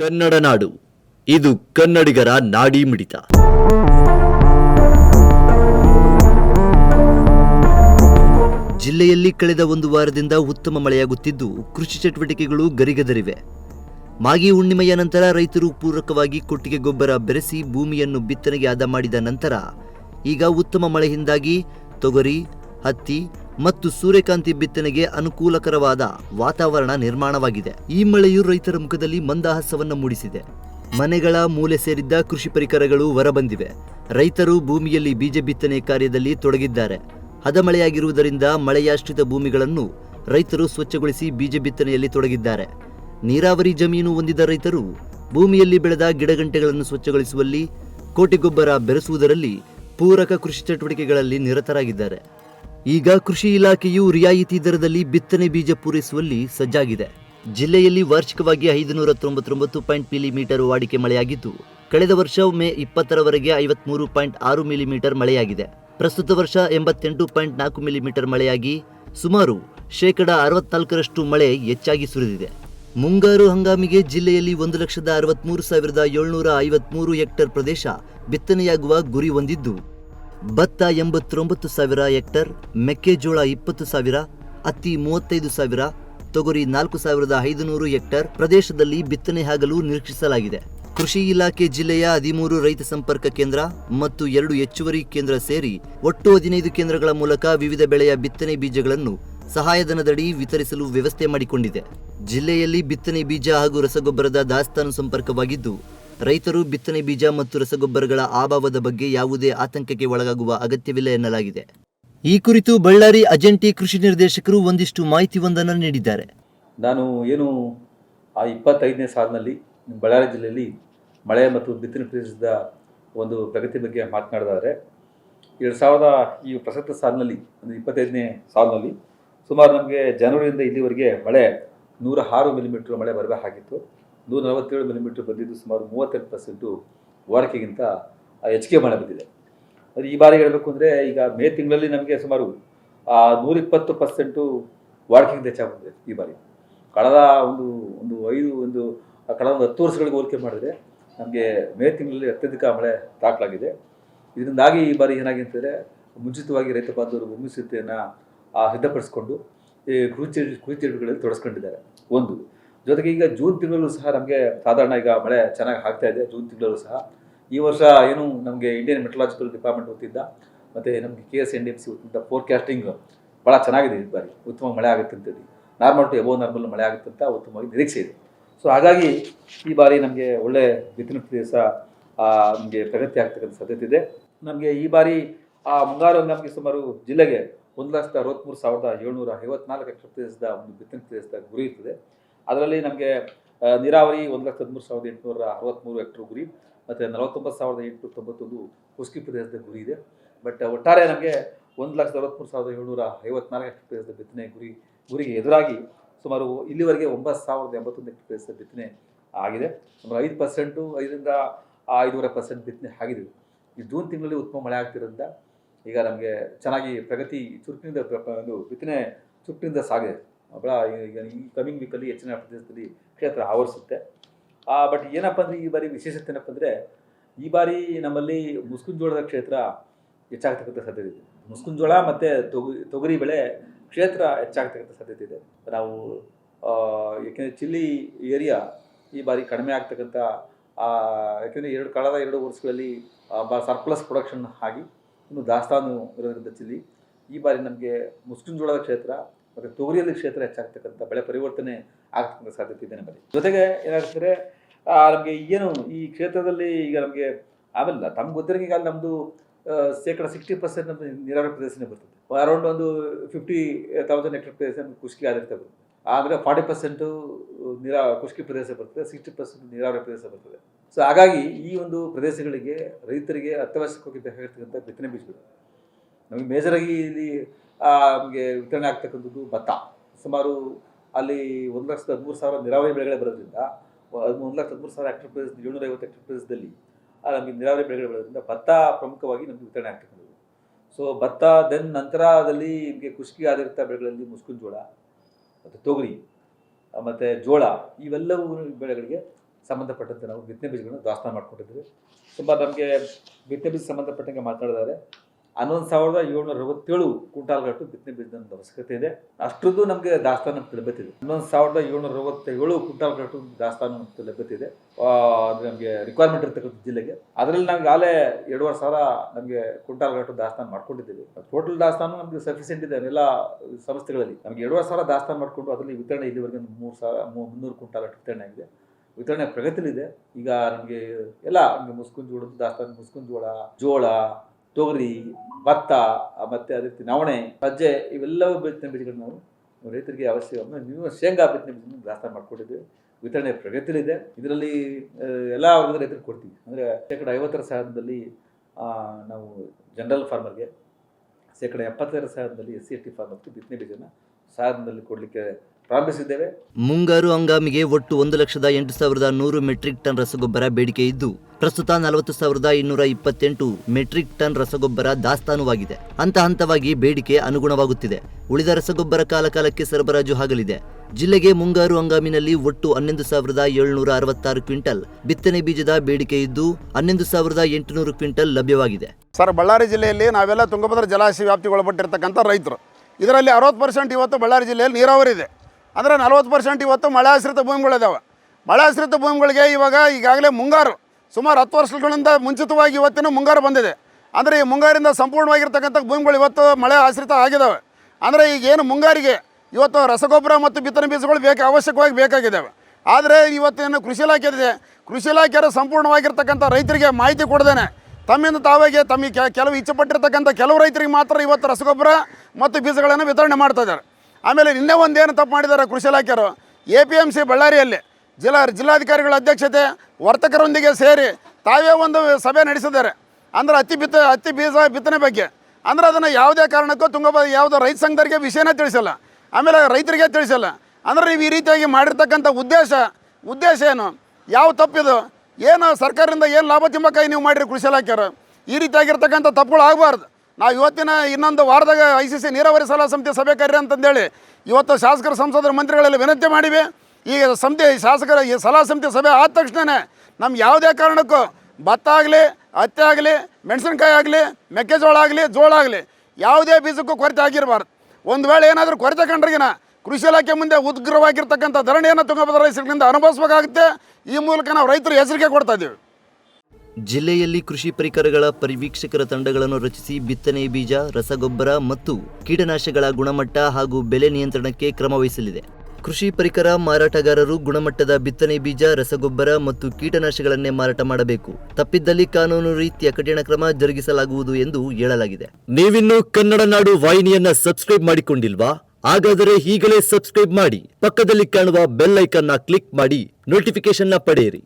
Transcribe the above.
ಕನ್ನಡ ನಾಡು. ಇದು ಕನ್ನಡಿಗರ ನಾಡಿ ಮಿಡಿತ. ಜಿಲ್ಲೆಯಲ್ಲಿ ಕಳೆದ ಒಂದು ವಾರದಿಂದ ಉತ್ತಮ ಮಳೆಯಾಗುತ್ತಿದ್ದು, ಕೃಷಿ ಚಟುವಟಿಕೆಗಳು ಗರಿಗದರಿವೆ. ಮಾಗಿ ಹುಣ್ಣಿಮೆಯ ನಂತರ ರೈತರು ಪೂರಕವಾಗಿ ಕೊಟ್ಟಿಗೆ ಗೊಬ್ಬರ ಬೆರೆಸಿ ಭೂಮಿಯನ್ನು ಬಿತ್ತನೆಗೆ ಆದ ಮಾಡಿದ ನಂತರ, ಈಗ ಉತ್ತಮ ಮಳೆಯಿಂದಾಗಿ ತೊಗರಿ, ಹತ್ತಿ ಮತ್ತು ಸೂರ್ಯಕಾಂತಿ ಬಿತ್ತನೆಗೆ ಅನುಕೂಲಕರವಾದ ವಾತಾವರಣ ನಿರ್ಮಾಣವಾಗಿದೆ. ಈ ಮಳೆಯು ರೈತರ ಮುಖದಲ್ಲಿ ಮಂದಹಾಸವನ್ನು ಮೂಡಿಸಿದೆ. ಮನೆಗಳ ಮೂಲೆ ಸೇರಿದ್ದ ಕೃಷಿ ಪರಿಕರಗಳು ಹೊರಬಂದಿವೆ. ರೈತರು ಭೂಮಿಯಲ್ಲಿ ಬೀಜ ಬಿತ್ತನೆ ಕಾರ್ಯದಲ್ಲಿ ತೊಡಗಿದ್ದಾರೆ. ಹದಮಳೆಯಾಗಿರುವುದರಿಂದ ಮಳೆಯಾಶ್ರಿತ ಭೂಮಿಗಳನ್ನು ರೈತರು ಸ್ವಚ್ಛಗೊಳಿಸಿ ಬೀಜ ಬಿತ್ತನೆಯಲ್ಲಿ ತೊಡಗಿದ್ದಾರೆ. ನೀರಾವರಿ ಜಮೀನು ಹೊಂದಿದ ರೈತರು ಭೂಮಿಯಲ್ಲಿ ಬೆಳೆದ ಗಿಡಗಂಟೆಗಳನ್ನು ಸ್ವಚ್ಛಗೊಳಿಸುವಲ್ಲಿ, ಕೋಟಿಗೊಬ್ಬರ ಬೆರೆಸುವುದರಲ್ಲಿ ಪೂರಕ ಕೃಷಿ ಚಟುವಟಿಕೆಗಳಲ್ಲಿ ನಿರತರಾಗಿದ್ದಾರೆ. ಈಗ ಕೃಷಿ ಇಲಾಖೆಯು ರಿಯಾಯಿತಿ ದರದಲ್ಲಿ ಬಿತ್ತನೆ ಬೀಜ ಪೂರೈಸುವಲ್ಲಿ ಸಜ್ಜಾಗಿದೆ. ಜಿಲ್ಲೆಯಲ್ಲಿ ವಾರ್ಷಿಕವಾಗಿ ಐದುನೂರ ತೊಂಬತ್ತೊಂಬತ್ತು ಪಾಯಿಂಟ್ ಮಿಲಿಮೀಟರ್ ವಾಡಿಕೆ ಮಳೆಯಾಗಿದ್ದು, ಕಳೆದ ವರ್ಷ ಮೇ ಇಪ್ಪತ್ತರವರೆಗೆ ಐವತ್ಮೂರು ಪಾಯಿಂಟ್ ಆರು ಮಿಲಿಮೀಟರ್ ಮಳೆಯಾಗಿದೆ. ಪ್ರಸ್ತುತ ವರ್ಷ ಎಂಬತ್ತೆಂಟು ಪಾಯಿಂಟ್ ನಾಲ್ಕು ಮಿಲಿಮೀಟರ್ ಮಳೆಯಾಗಿ, ಸುಮಾರು ಶೇಕಡ ಅರವತ್ನಾಲ್ಕರಷ್ಟು ಮಳೆ ಹೆಚ್ಚಾಗಿ ಸುರಿದಿದೆ. ಮುಂಗಾರು ಹಂಗಾಮಿಗೆ ಜಿಲ್ಲೆಯಲ್ಲಿ ಒಂದು ಲಕ್ಷದ ಅರವತ್ಮೂರು ಸಾವಿರದ ಏಳ್ನೂರ ಐವತ್ಮೂರು ಹೆಕ್ಟೇರ್ ಪ್ರದೇಶ ಬಿತ್ತನೆಯಾಗುವ ಗುರಿ ಹೊಂದಿದ್ದು ಭತ್ತ ಎಂಬತ್ತೊಂಬತ್ತು ಸಾವಿರ ಹೆಕ್ಟರ್, ಮೆಕ್ಕೆಜೋಳ ಇಪ್ಪತ್ತು ಸಾವಿರ, ಹತ್ತಿ ಮೂವತ್ತೈದು ಸಾವಿರ, ತೊಗರಿ ನಾಲ್ಕು ಸಾವಿರದ ಐದುನೂರು ಹೆಕ್ಟರ್ ಪ್ರದೇಶದಲ್ಲಿ ಬಿತ್ತನೆಯಾಗಲು ನಿರೀಕ್ಷಿಸಲಾಗಿದೆ. ಕೃಷಿ ಇಲಾಖೆ ಜಿಲ್ಲೆಯ ಹದಿಮೂರು ರೈತ ಸಂಪರ್ಕ ಕೇಂದ್ರ ಮತ್ತು ಎರಡು ಹೆಚ್ಚುವರಿ ಕೇಂದ್ರ ಸೇರಿ ಒಟ್ಟು ಹದಿನೈದು ಕೇಂದ್ರಗಳ ಮೂಲಕ ವಿವಿಧ ಬೆಳೆಯ ಬಿತ್ತನೆ ಬೀಜಗಳನ್ನು ಸಹಾಯಧನದಡಿ ವಿತರಿಸಲು ವ್ಯವಸ್ಥೆ ಮಾಡಿಕೊಂಡಿದೆ. ಜಿಲ್ಲೆಯಲ್ಲಿ ಬಿತ್ತನೆ ಬೀಜ ಹಾಗೂ ರಸಗೊಬ್ಬರದ ದಾಸ್ತಾನು ಸಂಪರ್ಕವಾಗಿದ್ದು ರೈತರು ಬಿತ್ತನೆ ಬೀಜ ಮತ್ತು ರಸಗೊಬ್ಬರಗಳ ಅಭಾವದ ಬಗ್ಗೆ ಯಾವುದೇ ಆತಂಕಕ್ಕೆ ಒಳಗಾಗುವ ಅಗತ್ಯವಿಲ್ಲ ಎನ್ನಲಾಗಿದೆ. ಈ ಕುರಿತು ಬಳ್ಳಾರಿ ಅಜೆಂಟಿ ಕೃಷಿ ನಿರ್ದೇಶಕರು ಒಂದಿಷ್ಟು ಮಾಹಿತಿಯೊಂದನ್ನು ನೀಡಿದ್ದಾರೆ. ನಾನು ಏನು ಆ ಇಪ್ಪತ್ತೈದನೇ ಸಾಲಿನಲ್ಲಿ ಬಳ್ಳಾರಿ ಜಿಲ್ಲೆಯಲ್ಲಿ ಮಳೆ ಮತ್ತು ಬಿತ್ತನೆ ಪ್ರದೇಶದ ಒಂದು ಪ್ರಗತಿ ಬಗ್ಗೆ ಮಾತನಾಡಿದರೆ. ಎರಡು ಸಾವಿರದ ಈ ಪ್ರಸಕ್ತ ಸಾಲಿನಲ್ಲಿ, ಒಂದು ಇಪ್ಪತ್ತೈದನೇ ಸಾಲಿನಲ್ಲಿ ಸುಮಾರು ನಮಗೆ ಜನವರಿಯಿಂದ ಇಲ್ಲಿವರೆಗೆ ಮಳೆ ನೂರ ಆರು ಮಿಲಿಮೀಟ್ರ್ ಮಳೆ ಬರಬೇಕಾಗಿತ್ತು. ನೂರ ನಲವತ್ತೇಳು ಮಿಲಿಮೀಟ್ರ್ ಬಂದಿದ್ದು ಸುಮಾರು ಮೂವತ್ತೆರಡು ಪರ್ಸೆಂಟು ವಾಡಿಕೆಗಿಂತ ಹೆಚ್ಚಿಗೆ ಮಳೆ ಬಂದಿದೆ. ಅದು ಈ ಬಾರಿ ಹೇಳಬೇಕು ಅಂದರೆ ಈಗ ಮೇ ತಿಂಗಳಲ್ಲಿ ನಮಗೆ ಸುಮಾರು ನೂರಿಪ್ಪತ್ತು ಪರ್ಸೆಂಟು ವಾಡಿಕೆಗಿಂತ ಹೆಚ್ಚಾಗಿ ಬಂದಿದೆ ಈ ಬಾರಿ. ಕಳೆದ ಒಂದು ಒಂದು ಐದು, ಒಂದು ಕಳೆದ ಒಂದು ಹತ್ತು ವರ್ಷಗಳಿಗೆ ಹೋಲಿಕೆ ಮಾಡಿದರೆ ನಮಗೆ ಮೇ ತಿಂಗಳಲ್ಲಿ ಅತ್ಯಧಿಕ ಮಳೆ ದಾಖಲಾಗಿದೆ. ಇದರಿಂದಾಗಿ ಈ ಬಾರಿ ಏನಾಗಿದೆ ಅಂತಂದರೆ ಮುಂಚಿತವಾಗಿ ರೈತ ಬಾಂಧವರು ಭೂಮಿ ಸಿದ್ಧತೆಯನ್ನು ಸಿದ್ಧಪಡಿಸ್ಕೊಂಡು ಈ ಕೃಷಿ ಕೃಷಿ ಚಟುವಟಿಕೆಗಳಲ್ಲಿ ತೊಡಸ್ಕೊಂಡಿದ್ದಾರೆ. ಒಂದು ಜೊತೆಗೆ ಈಗ ಜೂನ್ ತಿಂಗಳಲ್ಲೂ ಸಹ ನಮಗೆ ಸಾಧಾರಣ ಈಗ ಮಳೆ ಚೆನ್ನಾಗಿ ಆಗ್ತಾ ಇದೆ, ಜೂನ್ ತಿಂಗಳಲ್ಲೂ ಸಹ. ಈ ವರ್ಷ ಏನು ನಮಗೆ ಇಂಡಿಯನ್ ಮೆಟ್ರಾಲಜಿಕಲ್ ಡಿಪಾರ್ಟ್ಮೆಂಟ್ ವತಿಯಿಂದ ಮತ್ತು ನಮಗೆ K S N D F C ವತಿಯಿಂದ ಫೋರ್ಕಾಸ್ಟಿಂಗ್ ಭಾಳ ಚೆನ್ನಾಗಿದೆ ಈ ಬಾರಿ. ಉತ್ತಮ ಮಳೆ ಆಗುತ್ತೆ ಅಂತೇಳಿ. ನಾರ್ಮಲ್ ಟು ಎಬೋ ನಾರ್ಮಲ್ ಮಳೆ ಆಗುತ್ತೆ ಅಂತ ಉತ್ತಮವಾಗಿ ನಿರೀಕ್ಷೆ ಇದೆ. ಸೊ ಹಾಗಾಗಿ ಈ ಬಾರಿ ನಮಗೆ ಒಳ್ಳೆ ಬಿತ್ತನೆ ಪ್ರದೇಶ ನಮಗೆ ಪ್ರಗತಿ ಆಗ್ತಕ್ಕಂಥ ಸಾಧ್ಯತೆ ಇದೆ. ನಮಗೆ ಈ ಬಾರಿ, ಆ, ಮುಂಗಾರು ನಮಗೆ ಸುಮಾರು ಜಿಲ್ಲೆಗೆ ಒಂದು ಲಕ್ಷದ ಅರವತ್ತ್ಮೂರು ಸಾವಿರದ ಏಳ್ನೂರ ಐವತ್ನಾಲ್ಕು ಹೆಕ್ಟರ್ ಪ್ರದೇಶದ ಒಂದು ಬಿತ್ತನೆ ಪ್ರದೇಶದ ಗುರಿ ಇರ್ತದೆ. ಅದರಲ್ಲಿ ನಮಗೆ ನೀರಾವರಿ ಒಂದು ಲಕ್ಷದ ಹದಿಮೂರು ಸಾವಿರದ ಎಂಟುನೂರ ಅರವತ್ತ್ಮೂರು ಹೆಕ್ಟರ್ ಗುರಿ, ಮತ್ತು ನಲವತ್ತೊಂಬತ್ತು ಸಾವಿರದ ಎಂಟುನೂರ ತೊಂಬತ್ತೊಂದು ಕುಸ್ಕಿ ಪ್ರದೇಶದ ಗುರಿ ಇದೆ. ಬಟ್ ಒಟ್ಟಾರೆ ನಮಗೆ ಒಂದು ಲಕ್ಷದ ಅರವತ್ತ್ಮೂರು ಸಾವಿರದ ಏಳ್ನೂರ ಐವತ್ನಾಲ್ಕು ಹೆಕ್ಟರ್ ಪ್ರದೇಶದ ಬಿತ್ತನೆ ಗುರಿ, ಗುರಿಗೆ ಎದುರಾಗಿ ಸುಮಾರು ಇಲ್ಲಿವರೆಗೆ ಒಂಬತ್ತು ಸಾವಿರದ ಎಂಬತ್ತೊಂದು ಹೆಕ್ಟರ್ ಪ್ರದೇಶದ ಬಿತ್ತನೆ ಆಗಿದೆ. ಸುಮಾರು ಐದು ಪರ್ಸೆಂಟು ಐದರಿಂದ ಐದೂವರೆ ಪರ್ಸೆಂಟ್ ಬಿತ್ತನೆ ಆಗಿದೆ. ಈ ಜೂನ್ ತಿಂಗಳಲ್ಲಿ ಉತ್ತಮ ಮಳೆ ಆಗ್ತಿರೋದ್ರಿಂದ ಈಗ ನಮಗೆ ಚೆನ್ನಾಗಿ ಪ್ರಗತಿ ಚುರುಕಿನಿಂದ ಒಂದು ಬಿತ್ತನೆ ಚುರುಕಿನಿಂದ ಸಾಗಿದೆ. ಈಗ ಈ ಕಮಿಂಗ್ ವೀಕಲ್ಲಿ ಹೆಚ್ಚಿನ ಪ್ರದೇಶದಲ್ಲಿ ಕ್ಷೇತ್ರ ಆವರಿಸುತ್ತೆ. ಬಟ್ ಏನಪ್ಪ ಅಂದರೆ ಈ ಬಾರಿ ವಿಶೇಷತೆ ಏನಪ್ಪ ಅಂದರೆ ಈ ಬಾರಿ ನಮ್ಮಲ್ಲಿ ಮುಸ್ಕುಂಜೋಳದ ಕ್ಷೇತ್ರ ಹೆಚ್ಚಾಗ್ತಕ್ಕಂಥ ಸಾಧ್ಯತೆ ಇದೆ. ಮುಸ್ಕುಂಜೋಳ ಮತ್ತು ತೊಗರಿ ತೊಗರಿ ಬೆಳೆ ಕ್ಷೇತ್ರ ಹೆಚ್ಚಾಗ್ತಕ್ಕಂಥ ಸಾಧ್ಯತೆ ಇದೆ. ನಾವು ಏಕೆಂದರೆ ಚಿಲ್ಲಿ ಏರಿಯಾ ಈ ಬಾರಿ ಕಡಿಮೆ ಆಗ್ತಕ್ಕಂಥ ಯಾಕೆಂದರೆ ಎರಡು, ಕಳೆದ ಎರಡು ವರ್ಷಗಳಲ್ಲಿ ಭಾಳ ಸರ್ಪ್ಲಸ್ ಪ್ರೊಡಕ್ಷನ್ ಆಗಿ ಇನ್ನು ದಾಸ್ತಾನು ಇರೋದ್ರಿಂದ ಚಿಲ್ಲಿ ಈ ಬಾರಿ ನಮಗೆ ಮುಸ್ಕುಂಜೋಳದ ಕ್ಷೇತ್ರ ಮತ್ತು ತೊಗರಿಯಲ್ಲಿ ಕ್ಷೇತ್ರ ಹೆಚ್ಚಾಗ್ತಕ್ಕಂಥ ಬೆಳೆ ಪರಿವರ್ತನೆ ಆಗ್ತಕ್ಕಂಥ ಸಾಧ್ಯತೆ ಇದೆ ನಮ್ಮಲ್ಲಿ. ಜೊತೆಗೆ ಏನಾಗ್ತದೆ ನಮಗೆ ಏನು ಈ ಕ್ಷೇತ್ರದಲ್ಲಿ ಈಗ ನಮಗೆ ಆಮೇಲೆ ತಮ್ಗೆ ಗೊತ್ತಿರೋಕೆ ಈಗ ನಮ್ಮದು ಶೇಕಡ ಸಿಕ್ಸ್ಟಿ ಪರ್ಸೆಂಟ್ ನಮ್ಮದು ನೀರಾವರಿ ಪ್ರದೇಶನೇ ಬರ್ತದೆ. ಅರೌಂಡ್ ಒಂದು ಫಿಫ್ಟಿ ತೌಸಂಡ್ ಹೆಕ್ಟರ್ ಪ್ರದೇಶ ನಮ್ಗೆ ಆಗಿರ್ತವೆ ಆಧಾರಿತ ಬರ್ತದೆ. ಆದರೆ ಫಾರ್ಟಿ ಪರ್ಸೆಂಟು ನೀರಾ, ಕುಷ್ಕಿ ಪ್ರದೇಶ ಬರ್ತದೆ ಸಿಕ್ಸ್ಟಿ ಪರ್ಸೆಂಟ್ ನೀರಾವರಿ ಪ್ರದೇಶ ಬರ್ತದೆ. ಸೊ ಹಾಗಾಗಿ ಈ ಒಂದು ಪ್ರದೇಶಗಳಿಗೆ ರೈತರಿಗೆ ಅತ್ಯವಶ್ಯಕವಾಗಿ ಬೇಕಾಗಿರ್ತಕ್ಕಂಥ ಬಿತ್ತನೆ ಬೀಜಗಳು. ನಮಗೆ ಮೇಜರಾಗಿ ಇಲ್ಲಿ ನಮಗೆ ವಿತರಣೆ ಆಗ್ತಕ್ಕಂಥದ್ದು ಭತ್ತ. ಸುಮಾರು ಅಲ್ಲಿ ಒಂದು ಲಕ್ಷದ ಹದಿಮೂರು ಸಾವಿರ ನೀರಾವರಿ ಬೆಳೆಗಳೇ ಬರೋದ್ರಿಂದ ಒಂದು ಲಕ್ಷದ ಹದಿಮೂರು ಸಾವಿರ ಹೆಕ್ಟರ್ ಪ್ರದೇಶ ಏಳ್ನೂರ ಐವತ್ತು ಹೆಕ್ಟರ್ ಪ್ರದೇಶದಲ್ಲಿ ನಮಗೆ ನೀರಾವರಿ ಬೆಳೆಗಳು ಬರೋದ್ರಿಂದ ಭತ್ತ ಪ್ರಮುಖವಾಗಿ ನಮಗೆ ವಿತರಣೆ ಆಗ್ತಕ್ಕಂಥದ್ದು. ಸೊ ಭತ್ತ ದೆನ್ ನಂತರದಲ್ಲಿ ನಿಮಗೆ ಕೃಷಿ ಆಧಾರಿತ ಬೆಳೆಗಳಲ್ಲಿ ಮುಸ್ಕಿನ ಜೋಳ ಮತ್ತು ತೊಗರಿ ಮತ್ತು ಜೋಳ, ಇವೆಲ್ಲವೂ ಬೆಳೆಗಳಿಗೆ ಸಂಬಂಧಪಟ್ಟಂತೆ ನಾವು ಬಿತ್ತನೆ ಬೀಜಗಳನ್ನು ದಾಸ್ತಾನು ಮಾಡಿಕೊಟ್ಟಿದ್ದೀವಿ. ತುಂಬ ನಮಗೆ ಬಿತ್ತನೆ ಬೀಜ ಸಂಬಂಧಪಟ್ಟಂಗೆ ಮಾತನಾಡಿದ್ದಾರೆ ಹನ್ನೊಂದು ಸಾವಿರದ ಏಳ್ನೂರ ಅರವತ್ತೇಳು ಕುಂಟಾಲ್ಗಟ್ಟು ಬಿತ್ತನೆ ಬೀಜದ ಅವಶ್ಯಕತೆ ಇದೆ. ಅಷ್ಟರದ್ದು ನಮಗೆ ದಾಸ್ತಾನು ಲಭ್ಯತೆ ಇದೆ. ಹನ್ನೊಂದು ಸಾವಿರದ ಏಳ್ನೂರ ಅರವತ್ತೇಳು ಕುಂಟಾಲ್ಗಟ್ಟು ದಾಸ್ತಾನು ಲಭ್ಯತೆ ಇದೆ. ಅದು ನಮಗೆ ರಿಕ್ವೈರ್ಮೆಂಟ್ ಇರ್ತಕ್ಕಂಥ ಜಿಲ್ಲೆಗೆ. ಅದರಲ್ಲಿ ನಮ್ಗೆ ಆಲೇ ಎರಡೂವರೆ ಸಾವಿರ ನಮಗೆ ಕುಂಟಾಲ್ಗಟ್ಟು ದಾಸ್ತಾನು ಮಾಡ್ಕೊಂಡಿದ್ದೀವಿ. ಟೋಟಲ್ ದಾಸ್ತಾನು ನಮಗೆ ಸಫಿಷಿಯೆಂಟ್ ಇದೆ ಎಲ್ಲ ಸಂಸ್ಥೆಗಳಲ್ಲಿ. ನಮಗೆ ಎರಡೂವರೆ ಸಾವಿರ ದಾಸ್ತಾನು ಮಾಡಿಕೊಂಡು ಅದರಲ್ಲಿ ವಿತರಣೆ ಇಲ್ಲಿವರೆಗೆ ಮೂರು ಸಾವಿರ ಮುನ್ನೂರು ಕುಂಟಾಲ್ಗಟ್ಟು ವಿತರಣೆ ಆಗಿದೆ. ವಿತರಣೆ ಪ್ರಗತಿಲಿದೆ ಈಗ ನಮಗೆ ಎಲ್ಲ, ನಮಗೆ ಮುಸ್ಕುನ್ ಜೋಳದ ದಾಸ್ತಾನು ಮುಸ್ಕುನ್ ಜೋಳ ಜೋಳ ತೊಗರಿ ಭತ್ತ ಮತ್ತು ಅದೇ ರೀತಿ ನವಣೆ, ಸಜ್ಜೆ, ಇವೆಲ್ಲವೂ ಬಿತ್ತನೆ ಬೀಜಗಳನ್ನ ನಾವು ರೈತರಿಗೆ ಅವಶ್ಯವನ್ನು ನೀವು ಶೇಂಗಾ ಬಿತ್ತನೆ ಬೀಜವನ್ನು ದಾಸ್ತಾನು ಮಾಡ್ಕೊಂಡಿದ್ದೀವಿ ವಿತರಣೆ ಪ್ರಗತಿಯಲ್ಲಿದೆ. ಇದರಲ್ಲಿ ಎಲ್ಲ ವರ್ಗದ ರೈತರಿಗೆ ಕೊಡ್ತೀವಿ. ಅಂದರೆ ಶೇಕಡ ಐವತ್ತರ ಸಾವಿರದಲ್ಲಿ ನಾವು ಜನರಲ್ ಫಾರ್ಮರ್ಗೆ ಶೇಕಡ ಎಪ್ಪತ್ತರ ಸಾವಿರದಲ್ಲಿ ಎಸ್ ಸಿ ಎಸ್ ಟಿ ಫಾರ್ಮರ್ಗೆ ಬಿತ್ತನೆ ಬೀಜನ ಸಾವಿರದಲ್ಲಿ ಕೊಡಲಿಕ್ಕೆ ಪ್ರಾರಂಭಿಸಿದ್ದೇವೆ. ಮುಂಗಾರು ಹಂಗಾಮಿಗೆ ಒಟ್ಟು ಒಂದು ಲಕ್ಷದ ಎಂಟು ಸಾವಿರದ ನೂರು ಮೆಟ್ರಿಕ್ ಟನ್ ರಸಗೊಬ್ಬರ ಬೇಡಿಕೆ ಇದ್ದು ಪ್ರಸ್ತುತ ನಲವತ್ತು ಸಾವಿರದ ಇನ್ನೂರ ಇಪ್ಪತ್ತೆಂಟು ಮೆಟ್ರಿಕ್ ಟನ್ ರಸಗೊಬ್ಬರ ದಾಸ್ತಾನುವಾಗಿದೆ. ಹಂತ ಹಂತವಾಗಿ ಬೇಡಿಕೆ ಅನುಗುಣವಾಗುತ್ತಿದೆ. ಉಳಿದ ರಸಗೊಬ್ಬರ ಕಾಲಕಾಲಕ್ಕೆ ಸರಬರಾಜು ಆಗಲಿದೆ. ಜಿಲ್ಲೆಗೆ ಮುಂಗಾರು ಹಂಗಾಮಿನಲ್ಲಿ ಒಟ್ಟು ಹನ್ನೊಂದು ಸಾವಿರದ ಏಳುನೂರ ಅರವತ್ತಾರು ಕ್ವಿಂಟಲ್ ಬಿತ್ತನೆ ಬೀಜದ ಬೇಡಿಕೆ ಇದ್ದು, ಹನ್ನೊಂದು ಸಾವಿರದ ಎಂಟುನೂರು ಕ್ವಿಂಟಲ್ ಲಭ್ಯವಾಗಿದೆ. ಸರ್, ಬಳ್ಳಾರಿ ಜಿಲ್ಲೆಯಲ್ಲಿ ನಾವೆಲ್ಲ ತುಂಗಭದ್ರ ಜಲಾಶಯ ವ್ಯಾಪ್ತಿಗೆ ಒಳಪಟ್ಟಿರ್ತಕ್ಕಂಥ ರೈತರು. ಇದರಲ್ಲಿ ಅರವತ್ತು ಪರ್ಸೆಂಟ್ ಇವತ್ತು ಬಳ್ಳಾರಿ ಜಿಲ್ಲೆಯಲ್ಲಿ ನೀರಾವರಿ ಇದೆ. ಅಂದರೆ ನಲವತ್ತು ಪರ್ಸೆಂಟ್ ಇವತ್ತು ಮಳೆ ಆಶ್ರಿತ ಭೂಮಿಗಳಿದ್ದಾವೆ ಮಳೆ ಆಶ್ರಿತ ಭೂಮಿಗಳಿಗೆ ಇವಾಗ ಈಗಾಗಲೇ ಮುಂಗಾರು. ಸುಮಾರು ಹತ್ತು ವರ್ಷಗಳಿಂದ ಮುಂಚಿತವಾಗಿ ಇವತ್ತಿನ ಮುಂಗಾರು ಬಂದಿದೆ. ಅಂದರೆ ಈ ಮುಂಗಾರಿಂದ ಸಂಪೂರ್ಣವಾಗಿರ್ತಕ್ಕಂಥ ಭೂಮಿಗಳು ಇವತ್ತು ಮಳೆ ಆಶ್ರಿತ ಆಗಿದ್ದಾವೆ ಅಂದರೆ ಈಗ ಏನು ಮುಂಗಾರಿಗೆ ಇವತ್ತು ರಸಗೊಬ್ಬರ ಮತ್ತು ಬಿತ್ತನೆ ಬೀಜಗಳು ಬೇಕು, ಅವಶ್ಯಕವಾಗಿ ಬೇಕಾಗಿದ್ದಾವೆ ಆದರೆ ಇವತ್ತೇನು ಕೃಷಿ ಇಲಾಖೆ ಇದೆ. ಕೃಷಿ ಇಲಾಖೆಯವರು ಸಂಪೂರ್ಣವಾಗಿರ್ತಕ್ಕಂಥ ರೈತರಿಗೆ ಮಾಹಿತಿ ಕೊಡ್ದೇನೆ. ತಮ್ಮಿಂದ ತಾವಾಗೆ ತಮಗೆ ಕೆಲವು ಇಚ್ಛೆಪಟ್ಟಿರ್ತಕ್ಕಂಥ ಕೆಲವು ರೈತರಿಗೆ ಮಾತ್ರ ಇವತ್ತು ರಸಗೊಬ್ಬರ ಮತ್ತು ಬೀಜಗಳನ್ನು ವಿತರಣೆ ಮಾಡ್ತಾ ಆಮೇಲೆ ನಿನ್ನೆ ಒಂದೇನು ತಪ್ಪು ಮಾಡಿದ್ದಾರೆ ಕೃಷಿ ಇಲಾಖೆಯವರು? ಎ ಪಿ ಎಂ ಸಿ ಬಳ್ಳಾರಿಯಲ್ಲಿ ಜಿಲ್ಲಾ ಜಿಲ್ಲಾಧಿಕಾರಿಗಳ ಅಧ್ಯಕ್ಷತೆ ವರ್ತಕರೊಂದಿಗೆ ಸೇರಿ ತಾವೇ ಒಂದು ಸಭೆ ನಡೆಸಿದ್ದಾರೆ. ಅಂದ್ರೆ ಹತ್ತಿ ಬಿತ್ತ ಹತ್ತಿ ಬೀಜ ಬಿತ್ತನೆ ಬಗ್ಗೆ. ಅಂದ್ರೆ ಅದನ್ನು ಯಾವುದೇ ಕಾರಣಕ್ಕೂ ತುಂಗಭ ಯಾವುದೋ ರೈತ ಸಂಘದವರಿಗೆ ವಿಷಯನ ತಿಳಿಸಲ್ಲ. ಆಮೇಲೆ ರೈತರಿಗೆ ತಿಳಿಸಲ್ಲ. ಅಂದ್ರೆ ನೀವು ಈ ರೀತಿಯಾಗಿ ಮಾಡಿರ್ತಕ್ಕಂಥ ಉದ್ದೇಶ ಉದ್ದೇಶ ಏನು? ಯಾವ ತಪ್ಪಿದು? ಏನು ಸರ್ಕಾರದಿಂದ ಏನು ಲಾಭ ತಿಂಬಕ್ಕಾಗಿ ನೀವು ಮಾಡಿರಿ ಕೃಷಿ ಇಲಾಖೆಯವರು? ಈ ರೀತಿಯಾಗಿರ್ತಕ್ಕಂಥ ತಪ್ಪುಗಳು ಆಗಬಾರ್ದು. ನಾವು ಇವತ್ತಿನ ಇನ್ನೊಂದು ವಾರದಾಗ ಐ ಸಿ ಸಿ ನೀರಾವರಿ ಸಲಹಾ ಸಮಿತಿ ಸಭೆ ಕರ್ರಿ ಅಂತಂದೇಳಿ ಇವತ್ತು ಶಾಸಕರು, ಸಂಸದರ, ಮಂತ್ರಿಗಳಲ್ಲಿ ವಿನಂತಿ ಮಾಡಿವಿ. ಈಗ ಸಮಿತಿ ಶಾಸಕರ ಈ ಸಲಹಾ ಸಮಿತಿ ಸಭೆ ಆದ ತಕ್ಷಣನೇ ನಮ್ಮ ಯಾವುದೇ ಕಾರಣಕ್ಕೂ ಭತ್ತ ಆಗಲಿ, ಹತ್ತಿ ಆಗಲಿ, ಮೆಣಸಿನ್ಕಾಯಿ ಆಗಲಿ, ಮೆಕ್ಕೆಜೋಳ ಆಗಲಿ, ಜೋಳ ಆಗಲಿ ಯಾವುದೇ ಬೀಜಕ್ಕೂ ಕೊರತೆ ಆಗಿರಬಾರ್ದು. ಒಂದು ವೇಳೆ ಏನಾದರೂ ಕೊರತೆ ಕಂಡ್ರಿಗಿನ ಕೃಷಿ ಇಲಾಖೆ ಮುಂದೆ ಉದ್ಗ್ರವಾಗಿರ್ತಕ್ಕಂಥ ಧರಣಿಯನ್ನು ತುಂಗಭದ್ರ ರೈತರಿಂದ ಅನುಭವಿಸಬೇಕಾಗುತ್ತೆ. ಈ ಮೂಲಕ ನಾವು ರೈತರು ಹೆಸರಿಕೆ ಕೊಡ್ತಾ ಇದ್ದೀವಿ. ಜಿಲ್ಲೆಯಲ್ಲಿ ಕೃಷಿ ಪರಿಕರಗಳ ಪರಿವೀಕ್ಷಕರ ತಂಡಗಳನ್ನು ರಚಿಸಿ ಬಿತ್ತನೆ ಬೀಜ, ರಸಗೊಬ್ಬರ ಮತ್ತು ಕೀಟನಾಶಕಗಳ ಗುಣಮಟ್ಟ ಹಾಗೂ ಬೆಲೆ ನಿಯಂತ್ರಣಕ್ಕೆ ಕ್ರಮ ವಹಿಸಲಿದೆ ಕೃಷಿ ಪರಿಕರ ಮಾರಾಟಗಾರರು ಗುಣಮಟ್ಟದ ಬಿತ್ತನೆ ಬೀಜ, ರಸಗೊಬ್ಬರ ಮತ್ತು ಕೀಟನಾಶಕಗಳನ್ನೇ ಮಾರಾಟ ಮಾಡಬೇಕು. ತಪ್ಪಿದ್ದಲ್ಲಿ ಕಾನೂನು ರೀತಿಯ ಕಠಿಣ ಕ್ರಮ ಜರುಗಿಸಲಾಗುವುದು ಎಂದು ಹೇಳಲಾಗಿದೆ. ನೀವಿನ್ನು ಕನ್ನಡ ನಾಡು ವಾಹಿನಿಯನ್ನ ಸಬ್ಸ್ಕ್ರೈಬ್ ಮಾಡಿಕೊಂಡಿಲ್ವಾ? ಹಾಗಾದರೆ ಈಗಲೇ ಸಬ್ಸ್ಕ್ರೈಬ್ ಮಾಡಿ. ಪಕ್ಕದಲ್ಲಿ ಕಾಣುವ ಬೆಲ್ ಐಕನ್ನ ಕ್ಲಿಕ್ ಮಾಡಿ. ನೋಟಿಫಿಕೇಶನ್ನ ಪಡೆಯಿರಿ.